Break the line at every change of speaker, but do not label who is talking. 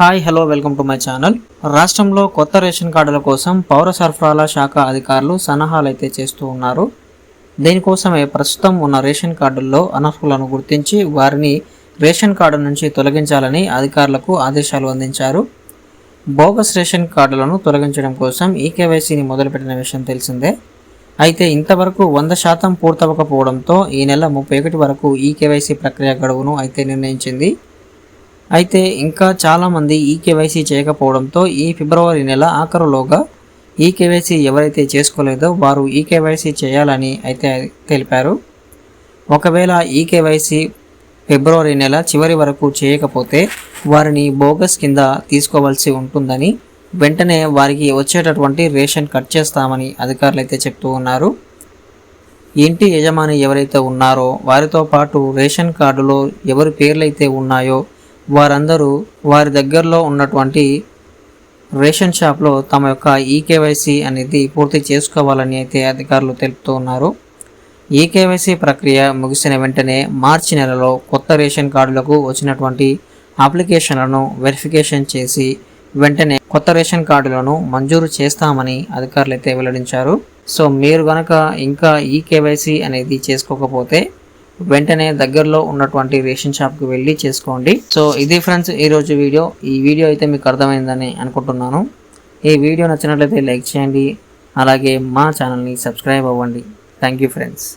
Hi hello welcome to my channel రాష్ట్రంలో కొత్త ration కార్డుల కోసం పౌర సరఫరాల శాఖ అధికారులు సన్నాహాలు అయితే చేస్తూ ఉన్నారు. దీనికోసమే ప్రస్తుతం ఉన్న రేషన్ కార్డుల్లో అనర్హులను గుర్తించి వారిని రేషన్ కార్డు నుంచి తొలగించాలని అధికారులకు ఆదేశాలు అందించారు. బోగస్ రేషన్ కార్డులను తొలగించడం కోసం ఈ కేవైసీని మొదలుపెట్టిన విషయం తెలిసిందే. అయితే ఇంతవరకు వంద శాతం పూర్తవకపోవడంతో ఈ నెల ముప్పై ఒకటి వరకు ఈ కేవైసీ ప్రక్రియ గడువును అయితే నిర్ణయించింది. అయితే ఇంకా చాలామంది ఈ కేవైసీ చేయకపోవడంతో ఈ ఫిబ్రవరి నెల ఆఖరులోగా ఈ కేవైసీ ఎవరైతే చేసుకోలేదో వారు ఈ కేవైసీ చేయాలని అయితే తెలిపారు. ఒకవేళ ఈ కేవైసీ ఫిబ్రవరి నెల చివరి వరకు చేయకపోతే వారిని బోగస్ కింద తీసుకోవాల్సి ఉంటుందని వెంటనే వారికి వచ్చేటటువంటి రేషన్ కట్ చేస్తామని అధికారులు అయితే చెప్తూ ఉన్నారు. ఇంటి యజమాని ఎవరైతే ఉన్నారో వారితో పాటు రేషన్ కార్డులో ఎవరి పేర్లైతే ఉన్నాయో వారందరూ వారి దగ్గరలో ఉన్నటువంటి రేషన్ షాప్లో తమ యొక్క ఈకేవైసీ అనేది పూర్తి చేసుకోవాలని అయితే అధికారులు తెలుపుతూ ఉన్నారు. ఈకేవైసీ ప్రక్రియ ముగిసిన వెంటనే మార్చి నెలలో కొత్త రేషన్ కార్డులకు వచ్చినటువంటి అప్లికేషన్లను వెరిఫికేషన్ చేసి వెంటనే కొత్త రేషన్ కార్డులను మంజూరు చేస్తామని అధికారులు అయితే వెల్లడించారు. సో మీరు కనుక ఇంకా ఈ కేవైసీ అనేది చేసుకోకపోతే వెంటనే దగ్గరలో ఉన్నటువంటి రేషన్ షాప్కి వెళ్ళి చేసుకోండి. సో ఇది ఫ్రెండ్స్ ఈరోజు వీడియో. ఈ వీడియో అయితే మీకు అర్థమైందని అనుకుంటున్నాను. ఈ వీడియో నచ్చినట్లయితే లైక్ చేయండి. అలాగే మా ఛానల్ని సబ్స్క్రైబ్ అవ్వండి. Thank you friends.